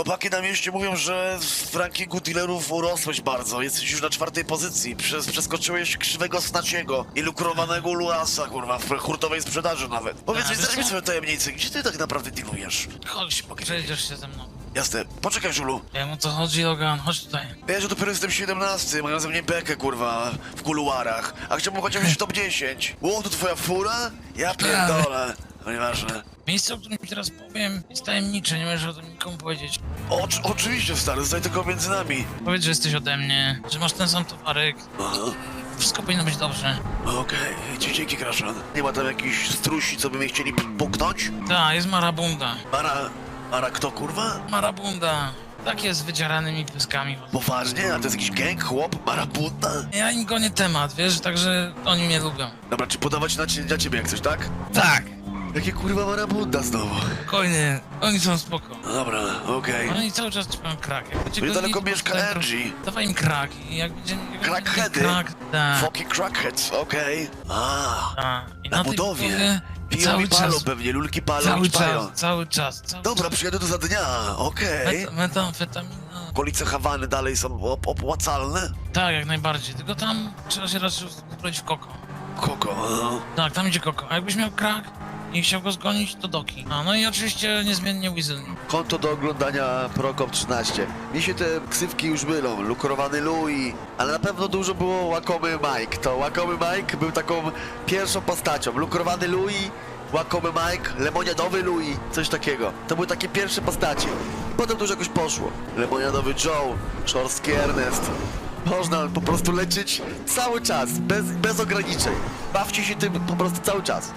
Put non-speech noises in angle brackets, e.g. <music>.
Chłopaki na mieście mówią, że w rankingu dealerów urosłeś bardzo. Jesteś już na czwartej pozycji. Przez, przeskoczyłeś krzywego Snaciego i lukrowanego Luasa, kurwa, w hurtowej sprzedaży nawet. Powiedz mi, A, wiesz zdradź mi co? swoją tajemnicę, gdzie ty tak naprawdę dealujesz? Chodź, przejdziesz się ze mną. Jasne, poczekaj, Żulu. Wiem o co chodzi, Logan, chodź tutaj. Ja że dopiero jestem 17, mają ze mnie bekę, kurwa, w kuluarach. A chciałbym chociaż w <laughs> top 10. Ło, to twoja fura? Ja pierdolę. No nieważne. Miejsce, o którym ci teraz powiem, jest tajemnicze, nie możesz o tym nikomu powiedzieć. Ocz, oczywiście, stary, zostaj tylko między nami. Powiedz, że jesteś ode mnie, że masz ten sam towarek. Aha. Wszystko powinno być dobrze. Okej, okay. dzięki, Kraszan. Nie ma tam jakichś strusi, co by mnie chcieli puknąć? Tak, jest marabunda. Mara... Mara kto, kurwa? Marabunda. Tak jest z wydzieranymi pyskami. Poważnie? A to jest jakiś gang, chłop, marabunta? Ja im gonię temat, wiesz, także oni mnie lubią. Dobra, czy podawać na, cie- na ciebie jak coś, tak? Tak. Jakie kurwa marabunda znowu? Spokojnie, oni są spoko. No Dobra, okej. Oni cały czas trzymają krak. Jak będzie Niedaleko gonili, to mieszka potem- Angie. Dawaj im krak i jak będzie... jak będzie Crackheady? Krak, tak. Fucking crackheads, okej. A, tak. I na tej budowie. Piją cały i palą czas, pewnie, lulki palą cały i pają. czas, cały czas, cały Dobra, czas. przyjadę tu za dnia, okej. Met, metamfetamina. Okolice Hawany dalej są op opłacalne? Tak, jak najbardziej, tylko tam trzeba się raczej uzbroić w koko. Koko, aha. Tak, tam idzie koko. A jakbyś miał krak i chciał go zgonić, to doki. A, no i oczywiście niezmiennie Weasel. Konto do oglądania Prokop 13. Mi się te ksywki już mylą, lukrowany Louis, ale na pewno dużo było łakomy Mike. To łakomy Mike był taką pierwszą postacią. Lukrowany Louis, łakomy Mike, lemoniadowy Louis, coś takiego. To były takie pierwsze postacie. Potem już jakoś poszło. Lemoniadowy Joe, szorstki Ernest. Można po prostu lecieć cały czas, bez, bez ograniczeń. Bawcie się tym po prostu cały czas.